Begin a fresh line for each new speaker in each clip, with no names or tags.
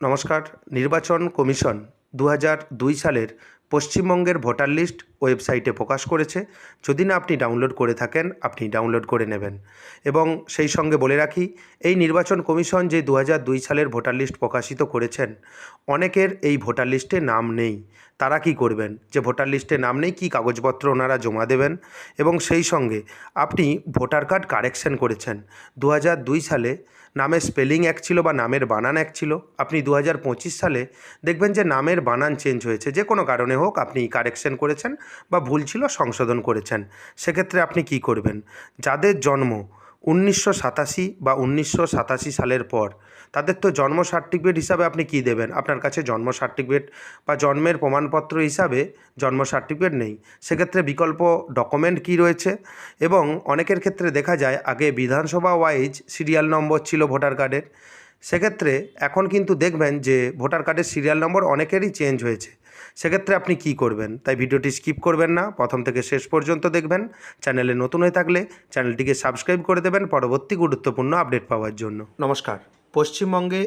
নমস্কার। নির্বাচন কমিশন দু সালের পশ্চিমবঙ্গের ভোটার লিস্ট ওয়েবসাইটে প্রকাশ করেছে। যদি না আপনি ডাউনলোড করে থাকেন, আপনি ডাউনলোড করে নেবেন। এবং সেই সঙ্গে বলে রাখি, এই নির্বাচন কমিশন যে দু দুই সালের ভোটার লিস্ট প্রকাশিত করেছেন, অনেকের এই ভোটার লিস্টে নাম নেই। তারা কি করবেন? যে ভোটার লিস্টে নাম নেই, কী কাগজপত্র ওনারা জমা দেবেন? এবং সেই সঙ্গে আপনি ভোটার কার্ড কারেকশন করেছেন। দু দুই সালে নামের স্পেলিং এক ছিল বা নামের বানান এক ছিল। আপনি দু হাজার পঁচিশ সালে দেখবেন যে নামের বানান চেঞ্জ হয়েছে। যে কোনো কারণে হোক, আপনি কারেকশন করেছেন বা ভুল ছিল সংশোধন করেছেন। সেক্ষেত্রে আপনি কি করবেন? যাদের জন্ম উনিশশো সাতাশি বা উনিশশো সাতাশি সালের পর, তাদের তো জন্ম সার্টিফিকেট হিসাবে আপনি কি দেবেন? আপনার কাছে জন্ম সার্টিফিকেট বা জন্মের প্রমাণপত্র হিসাবে জন্ম সার্টিফিকেট নেই। সেক্ষেত্রে বিকল্প ডকুমেন্ট কি রয়েছে? এবং অনেকের ক্ষেত্রে দেখা যায়, আগে বিধানসভা ওয়াইজ সিরিয়াল নম্বর ছিল ভোটার কার্ডের সেক্ষেত্রে এখন কিন্তু দেখবেন যে ভোটার কার্ডের সিরিয়াল নম্বর অনেকেরই চেঞ্জ হয়েছে। সেক্ষেত্রে আপনি কি করবেন? তাই ভিডিওটি স্কিপ করবেন না। প্রথম থেকে শেষ পর্যন্ত দেখবেন। চ্যানেলে নতুন হয়ে থাকলে চ্যানেলটিকে সাবস্ক্রাইব করে দেবেন পরবর্তী গুরুত্বপূর্ণ আপডেট পাওয়ার জন্য। নমস্কার। পশ্চিমবঙ্গে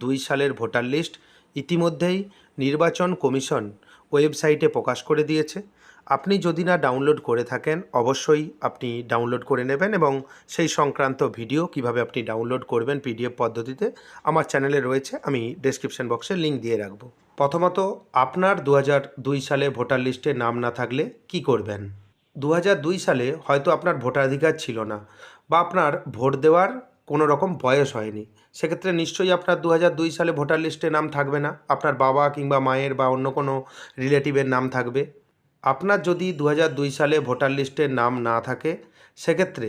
দু সালের ভোটার লিস্ট ইতিমধ্যেই নির্বাচন কমিশন ওয়েবসাইটে প্রকাশ করে দিয়েছে। আপনি যদি না ডাউনলোড করে থাকেন, অবশ্যই আপনি ডাউনলোড করে নেবেন এবং সেই সংক্রান্ত ভিডিও কীভাবে আপনি ডাউনলোড করবেন, পিডিএফ পদ্ধতিতে আমার চ্যানেলে রয়েছে। আমি ডেসক্রিপশন বক্সে লিঙ্ক দিয়ে রাখব। প্রথমত, আপনার দু সালে ভোটার লিস্টে নাম না থাকলে কি করবেন? দু সালে হয়তো আপনার ভোটাধিকার ছিল না বা আপনার ভোট দেওয়ার কোনো রকম বয়স হয়নি। সেক্ষেত্রে নিশ্চয়ই আপনার দু সালে ভোটার লিস্টে নাম থাকবে না। আপনার বাবা কিংবা মায়ের বা অন্য কোনো রিলেটিভের নাম থাকবে। আপনার যদি দু সালে ভোটার লিস্টে নাম না থাকে, সেক্ষেত্রে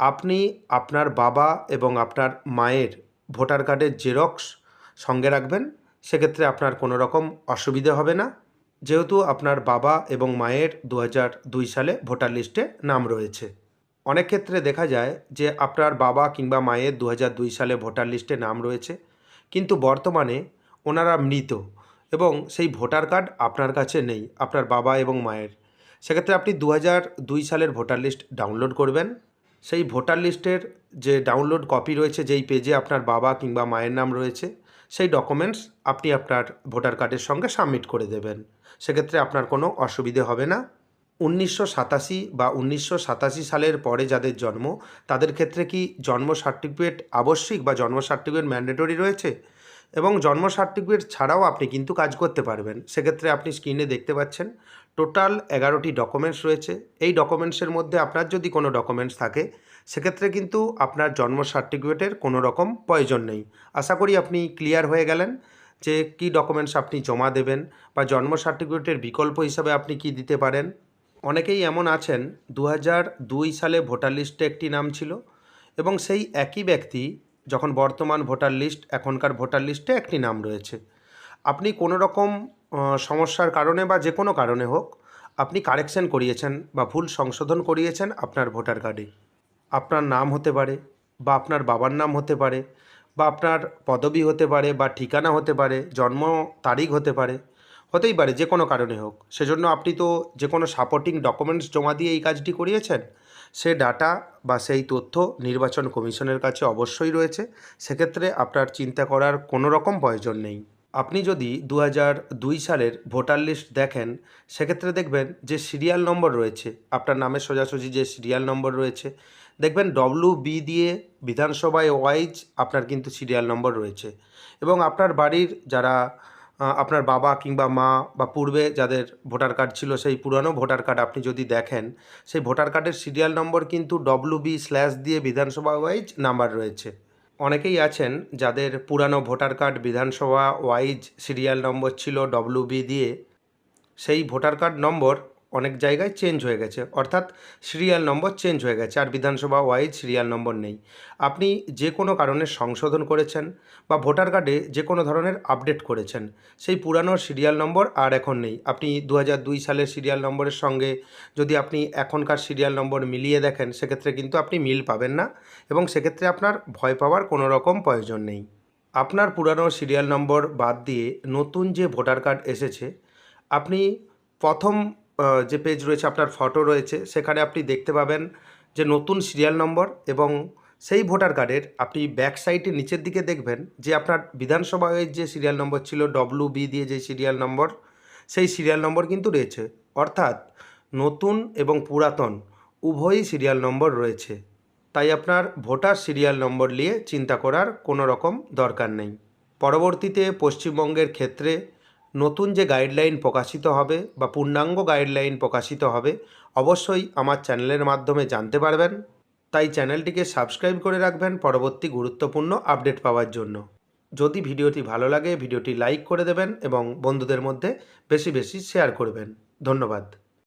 আপনি আপনার বাবা এবং আপনার মায়ের ভোটার কার্ডের জেরক্স সঙ্গে রাখবেন সেক্ষেত্রে আপনার কোনো রকম অসুবিধে হবে না। যেহেতু আপনার বাবা এবং মায়ের দু দুই সালে ভোটার লিস্টে নাম রয়েছে। অনেক ক্ষেত্রে দেখা যায় যে আপনার বাবা কিংবা মায়ের দু দুই সালে ভোটার লিস্টে নাম রয়েছে, কিন্তু বর্তমানে ওনারা মৃত এবং সেই ভোটার কার্ড আপনার কাছে নেই, আপনার বাবা এবং মায়ের। সেক্ষেত্রে আপনি দু দুই সালের ভোটার লিস্ট ডাউনলোড করবেন। সেই ভোটার লিস্টের যে ডাউনলোড কপি রয়েছে, যেই পেজে আপনার বাবা কিংবা মায়ের নাম রয়েছে সেই ডকুমেন্টস আপনি আপনার ভোটার কার্ডের সঙ্গে সাবমিট করে দেবেন। সেক্ষেত্রে আপনার কোনো অসুবিধে হবে না। উনিশশো সাতাশি বা উনিশশো সাতাশি সালের পরে যাদের জন্ম, তাদের ক্ষেত্রে কি জন্ম সার্টিফিকেট আবশ্যিক বা জন্ম সার্টিফিকেট ম্যান্ডেটরি রয়েছে? এবং জন্ম সার্টিফিকেট ছাড়াও আপনি কিন্তু কাজ করতে পারবেন। সেক্ষেত্রে আপনি স্ক্রিনে দেখতে পাচ্ছেন টোটাল এগারোটি ডকুমেন্টস রয়েছে। এই ডকুমেন্টসের মধ্যে আপনার যদি কোনো ডকুমেন্টস থাকে, সেক্ষেত্রে কিন্তু আপনার জন্ম সার্টিফিকেটের কোনো রকম প্রয়োজন নেই। আশা করি আপনি ক্লিয়ার হয়ে গেলেন যে কী ডকুমেন্টস আপনি জমা দেবেন বা জন্ম সার্টিফিকেটের বিকল্প হিসাবে আপনি কি দিতে পারেন। অনেকেই এমন আছেন দু সালে ভোটার লিস্টে একটি নাম ছিল এবং সেই একই ব্যক্তি যখন বর্তমান ভোটার লিস্ট, এখনকার ভোটার লিস্টে একটি নাম রয়েছে। আপনি কোনো রকম সমস্যার কারণে বা যে কোনো কারণে হোক, আপনি কারেকশন করিয়েছেন বা ভুল সংশোধন করিয়েছেন আপনার ভোটার কার্ডে। আপনার নাম হতে পারে বা আপনার বাবার নাম হতে পারে বা আপনার পদবি হতে পারে বা ঠিকানা হতে পারে, জন্ম তারিখ হতে পারে, হতেই পারে, যে কোনো কারণে হোক। সেজন্য আপনি তো যে কোনো সাপোর্টিং ডকুমেন্টস জমা দিয়ে এই কাজটি করিয়েছেন সে ডাটা বা সেই তথ্য নির্বাচন কমিশনের কাছে অবশ্যই রয়েছে। সেক্ষেত্রে আপনার চিন্তা করার কোনো রকম প্রয়োজন নেই। আপনি যদি দু দুই সালের ভোটার লিস্ট দেখেন, সেক্ষেত্রে দেখবেন যে সিরিয়াল নম্বর রয়েছে, আপনার নামের সোজাসুজি যে সিরিয়াল নম্বর রয়েছে, দেখবেন ডব্লু বি দিয়ে বিধানসভায় ওয়াইজ আপনার কিন্তু সিরিয়াল নম্বর রয়েছে। এবং আপনার বাড়ির যারা আপনার বাবা কিংবা মা বা পূর্বে যাদের ভোটার কার্ড ছিল সেই পুরানো ভোটার কার্ড আপনি যদি দেখেন, সেই ভোটার কার্ডের সিরিয়াল নম্বর কিন্তু ডব্লু বি স্ল্যাশ দিয়ে বিধানসভা ওয়াইজ নাম্বার রয়েছে। অনেকেই আছেন যাদের পুরানো ভোটার কার্ড বিধানসভা ওয়াইজ সিরিয়াল নম্বর ছিল ডব্লু বি দিয়ে, সেই ভোটার কার্ড নম্বর অনেক জায়গায় চেঞ্জ হয়ে গেছে। অর্থাৎ সিরিয়াল নম্বর চেঞ্জ হয়ে গেছে। আর বিধানসভা ওয়াইজ সিরিয়াল নম্বর নেই। আপনি যে কোনো কারণে সংশোধন করেছেন বা ভোটার কার্ডে যে কোনো ধরনের আপডেট করেছেন, সেই পুরানো সিরিয়াল নম্বর আর এখন নেই। আপনি দু দুই সালের সিরিয়াল নম্বরের সঙ্গে যদি আপনি এখনকার সিরিয়াল নম্বর মিলিয়ে দেখেন, সেক্ষেত্রে কিন্তু আপনি মিল পাবেন না এবং সেক্ষেত্রে আপনার ভয় পাওয়ার কোনো রকম প্রয়োজন নেই। আপনার পুরানো সিরিয়াল নম্বর বাদ দিয়ে নতুন যে ভোটার কার্ড এসেছে, আপনি প্রথম যে পেজ রয়েছে, আপনার ফটো রয়েছে, সেখানে আপনি দেখতে পাবেন যে নতুন সিরিয়াল নম্বর এবং সেই ভোটার কার্ডের আপনি ব্যাক সাইডে নিচের দিকে দেখবেন যে আপনার বিধানসভায় যে সিরিয়াল নম্বর ছিল ডব্লু বি দিয়ে যে সিরিয়াল নম্বর সেই সিরিয়াল নম্বর কিন্তু রয়েছে। অর্থাৎ নতুন এবং পুরাতন উভয়ই সিরিয়াল নম্বর রয়েছে। তাই আপনার ভোটার সিরিয়াল নম্বর নিয়ে চিন্তা করার কোনো রকম দরকার নেই। পরবর্তীতে পশ্চিমবঙ্গের ক্ষেত্রে নতুন যে গাইডলাইন প্রকাশিত হবে বা পূর্ণাঙ্গ গাইডলাইন প্রকাশিত হবে, অবশ্যই আমার চ্যানেলের মাধ্যমে জানতে পারবেন। তাই চ্যানেলটিকে সাবস্ক্রাইব করে রাখবেন পরবর্তী গুরুত্বপূর্ণ আপডেট পাওয়ার জন্য। যদি ভিডিওটি ভালো লাগে, ভিডিওটি লাইক করে দেবেন এবং বন্ধুদের মধ্যে বেশি বেশি শেয়ার করবেন। ধন্যবাদ।